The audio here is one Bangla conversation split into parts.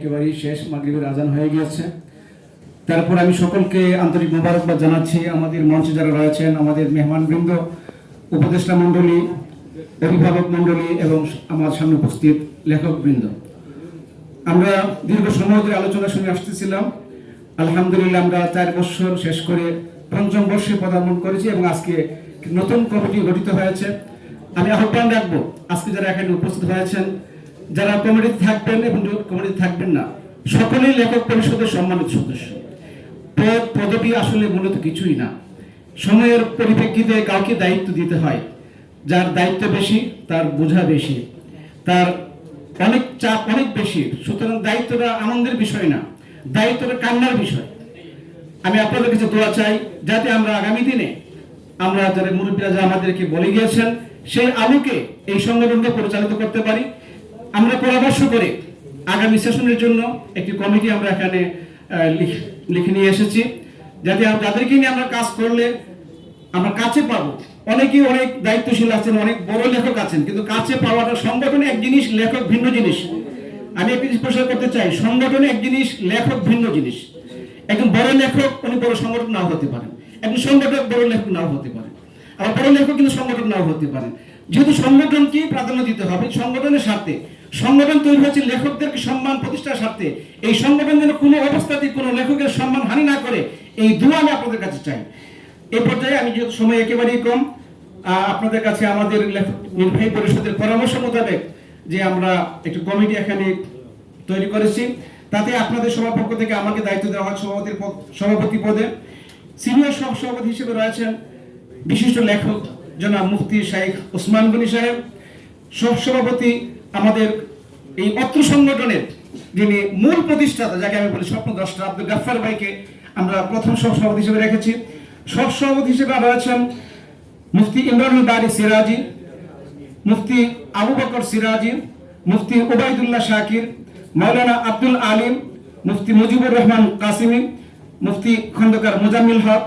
একেবারেই শেষ মাগরিবের আজান হয়ে গিয়েছে। তারপর আমি সকলকে আন্তরিক মোবারকবাদ জানাচ্ছি। আমাদের মঞ্চে যারা রয়েছেন, আমাদের মেহমানবৃন্দ, উপদেষ্টা মণ্ডলী, অভিভাবক মণ্ডলী এবং আমার সামনে উপস্থিত লেখকবৃন্দ। আমরা দীর্ঘ সময় ধরে আলোচনা শুনে আসতেছিলাম। আলহামদুলিল্লাহ আমরা চার বছর শেষ করে পঞ্চম বর্ষে পদার্পণ করেছি এবং আজকে নতুন কমিটি গঠিত হয়েছে। আমি আহ্বান রাখব, আজকে যারা এখানে উপস্থিত হয়েছেন যারা কমিটিতে থাকবেন এবং কমিটিতে থাকবেন না, সকলেই লেখক পরিষদের সম্মানিত সদস্য। পদ, পদবি আসলে মূলত কিছুই না। সময়ের পরিপ্রেক্ষিতে কাউকে দায়িত্ব দিতে হয়। যার দায়িত্ব বেশি, তার বোঝা বেশি। তার অনেক চাপ অনেক বেশি। সুতরাং দায়িত্বটা আনন্দের বিষয় না। দায়িত্বটা কান্নার বিষয়। আমি আপনাদের কাছে দোয়া চাই, যাতে আমরা আগামী দিনে আমরা যারা মুরব্বীরা যা আমাদেরকে বলে গিয়েছেন, সেই আলোকে এই সংগঠনকে পরিচালিত করতে পারি। আমরা পরামর্শ করে আগামী সেশনের জন্য একটি কমিটি আমরা এখানে লিখে নিয়ে এসেছি। যাতে যাদেরকে নিয়ে আমরা কাজ করলে আমরা কাছে পাবো। অনেকেই অনেক দায়িত্বশীল আছেন, অনেক বড় লেখক আছেন, কিন্তু কাছে পাওয়াটা সংগঠনে এক জিনিস, লেখক ভিন্ন জিনিস। আমি একটি জিনিস করতে চাই, সংগঠনে এক জিনিস, লেখক ভিন্ন জিনিস। একজন বড় লেখক, উনি বড় সংগঠন নাও হতে পারেন। একজন সংগঠক বড় লেখক নাও হতে পারে আবার বড় লেখক কিন্তু সংগঠন নাও হতে পারে যেহেতু সংগঠনকেই প্রাধান্য দিতে হবে, সংগঠনের স্বার্থে সংগঠন তৈরি হচ্ছে লেখকদেরকে সম্মান প্রতিষ্ঠার স্বার্থে। এই সংগঠন যেন কোনো অবস্থাতে কোনো লেখকের সম্মান হানি না করে, এই দোয়া আমি আপনাদের কাছে চাই। এই পর্যায়ে আমি যেহেতু সময় একেবারেই কম আপনাদের কাছে আমাদের নির্বাহী পরিষদের পরামর্শ মোতাবেক যে আমরা একটি কমিটি এখানে তৈরি করেছি, তাতে আপনাদের সবার পক্ষ থেকে আমাকে দায়িত্ব দেওয়া হয় সভাপতির সভাপতি পদে। সিনিয়র সহ সভাপতি হিসেবে রয়েছেন বিশিষ্ট লেখক জনাব মুফতি শাইখ ওসমান গনি সাহেব, সহ সভাপতি আমাদের এই অত্র সংগঠনের যিনি মূল প্রতিষ্ঠাতা, যাকে আমি বলি স্বপ্ন দ্রষ্টা আব্দুল গাফার ভাইকে আমরা প্রথম সহ সভাপতি হিসেবে রেখেছি। সহ সভাপতি হিসেবে রয়েছেন মুফতি ইমরানুল বারি সিরাজি, মুফতি আবু বকর সিরাজি, মুফতি ওবায়দুল্লাহ শাকির মৌলানা আব্দুল আলিম, মুফতি মুজিবুর রহমান কাসিমি, মুফতি খন্দকার মোজাম্মিল হক,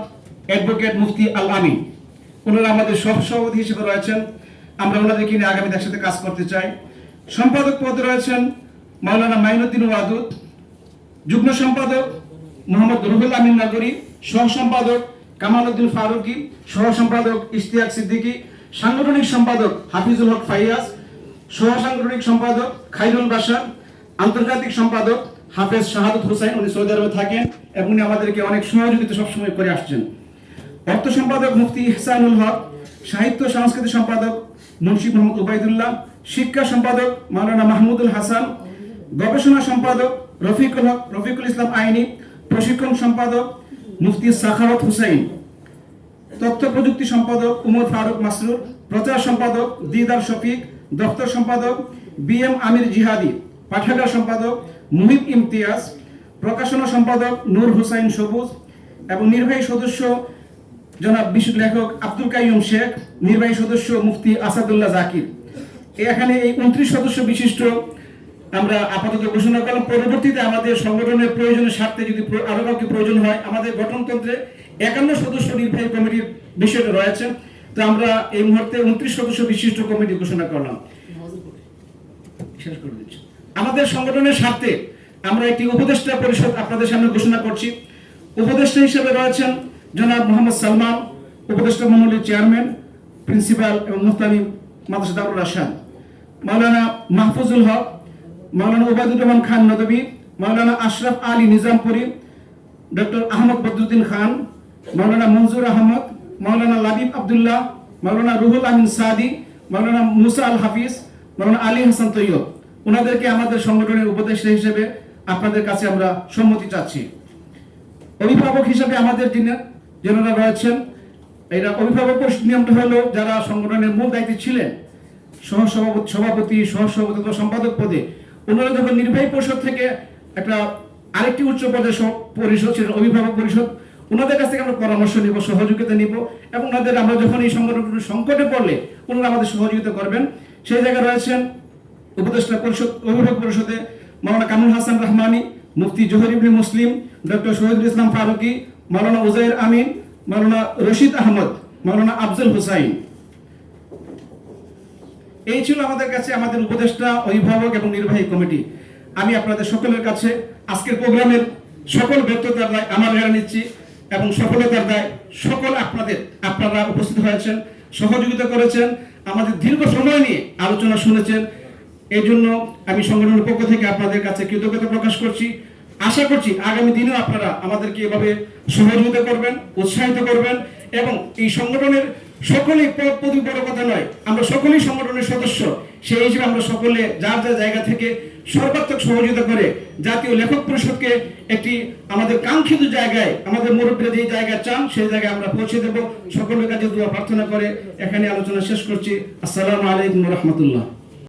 অ্যাডভোকেট মুফতি আল আমিন। ওনারা আমাদের সহ সভাপতি হিসেবে রয়েছেন। আমরা ওনাদেরকে নিয়ে আগামী একসাথে কাজ করতে চাই। সম্পাদক পদে রয়েছেন মাওলানা মাইনুদ্দিন ওয়াদুদ, যুগ্ম সম্পাদক মোহাম্মদ রুহুল আমিন নাগরী, সহ সম্পাদক কামাল উদ্দিন ফারুকি, সহ সম্পাদক ইশতিয়াক সিদ্দিকী, সাংগঠনিক সম্পাদক হাফিজুল হক ফাইয়াজ, সহ সাংগঠনিক সম্পাদক খাইরুল বাসার আন্তর্জাতিক সম্পাদক হাফেজ শাহাদত হুসাইন, উনি সৌদি আরবে থাকেন এবং উনি আমাদেরকে অনেক সহযোগিতা সবসময় করে আসছেন। অর্থ সম্পাদক মুফতি ইহসানুল হক, সাহিত্য সংস্কৃতি সম্পাদক মুন্সি মোহাম্মদ উবাইদুল্লাহ শিক্ষা সম্পাদক মাওলানা মাহমুদুল হাসান, গবেষণা সম্পাদক রফিকুল হক, রফিকুল ইসলাম আইনি, প্রশিক্ষণ সম্পাদক মুফতি সাখাওয়াত হুসাইন, তথ্য প্রযুক্তি সম্পাদক উমর ফারুক মাসরুর, প্রচার সম্পাদক দিদার শফিক, দপ্তর সম্পাদক বি এম আমির জিহাদি, পাঠাগার সম্পাদক মুহিব ইমতিয়াজ, প্রকাশনা সম্পাদক নূর হুসাইন সবুজ এবং নির্বাহী সদস্য জনাব বিশুদ্ধ লেখক আব্দুল কাইয়ুম শেখ, নির্বাহী সদস্য মুফতি আসাদুল্লাহ জাকির। এখানে এই উনত্রিশ সদস্য বিশিষ্ট আমরা আপাতত ঘোষণা করলাম। পরবর্তীতে আমাদের সংগঠনের প্রয়োজনের স্বার্থে যদি আরও কাউকে প্রয়োজন হয়, আমাদের গঠনতন্ত্রে একান্ন সদস্য নির্বাহী কমিটির বিষয়টা রয়েছে। তো আমরা এই মুহূর্তে উনত্রিশ সদস্য বিশিষ্ট কমিটি ঘোষণা করলাম। আমাদের সংগঠনের স্বার্থে আমরা একটি উপদেষ্টা পরিষদ আপনাদের সামনে ঘোষণা করছি। উপদেষ্টা হিসেবে রয়েছেন জনাব মোহাম্মদ সালমান, উপদেষ্টা মন্ডলীর চেয়ারম্যান, প্রিন্সিপাল এবং মুস্তানি মাদ্রাসা দারুল মাওলানা মাহফুজুল হক, মাওলানা ওবায়দুর রহমান খান নদবী মাওলানা আশরাফ আলী নিজামপুরি, ডক্টর আহমদ বদরুদ্দিন খান, মাওলানা মনজুর আহমদ, মাওলানা লাবিব আবদুল্লাহ, মাওলানা রুহুল আমিন সাদি, মাওলানা মুসা আল হাফিজ, মাওলানা আলী হাসান তৈয়ব। ওনাদেরকে আমাদের সংগঠনের উপদেষ্টা হিসেবে আপনাদের কাছে আমরা সম্মতি চাচ্ছি। অভিভাবক হিসেবে আমাদের যিনি যেনারা রয়েছেন, এরা অভিভাবক নিয়মটা হলো যারা সংগঠনের মূল দায়িত্বে ছিলেন সহ সভাপতি সভাপতি সহ অথবা সম্পাদক পদে ওনারা যখন নির্বাহী পরিষদ থেকে একটা আরেকটি উচ্চ পদের পরিষদ ছিল অভিভাবক পরিষদ, ওনাদের কাছ থেকে আমরা পরামর্শ নিব, সহযোগিতা নিব এবং ওনাদের আমরা যখন এই সংগঠন সংকটে পড়লে ওনারা আমাদের সহযোগিতা করবেন। সেই জায়গায় রয়েছেন উপদেষ্টা পরিষদ অভিভাবক পরিষদে মাওলানা কামরুল হাসান রহমানি, মুফতি জহির মুসলিম, ডক্টর শহীদুল ইসলাম ফারুকি, মাওলানা উজাইর আমিন, মাওলানা রশিদ আহমদ, মাওলানা আফজল হুসাইন। এই ছিল আমাদের কাছে, আমাদের উপদেষ্টা, অভিভাবক এবং নির্বাহী কমিটি। আমি আপনাদের সকলের কাছে আজকের প্রোগ্রামের সকল ব্যর্থতার দায় আমার ঘরে নিচ্ছি এবং সফলতার দায় সকল আপনাদের, আপনারা উপস্থিত হয়েছেন, সহযোগিতা করেছেন, আমাদের দীর্ঘ সময় নিয়ে আলোচনা শুনেছেন। এই জন্য আমি সংগঠনের পক্ষ থেকে আপনাদের কাছে কৃতজ্ঞতা প্রকাশ করছি। আশা করছি আগামী দিনেও আপনারা আমাদেরকে এভাবে সহযোগিতা করবেন, উৎসাহিত করবেন এবং এই সংগঠনের সকলেই পদ পদবি বড় কথা নয়। আমরা সকলেই সংগঠনের সদস্য। সেই হিসেবে আমরা সকলে যার যার জায়গা থেকে সর্বাত্মক সহযোগিতা করে জাতীয় লেখক পরিষদকে একটি আমাদের কাঙ্ক্ষিত জায়গায়, আমাদের মুরব্বীরা যে জায়গা চান, সেই জায়গায় আমরা পৌঁছে দেব। সকলের কাছে দোয়া প্রার্থনা করে এখানে আলোচনা শেষ করছি। আসসালামু আলাইকুম রহমতুল্লাহ।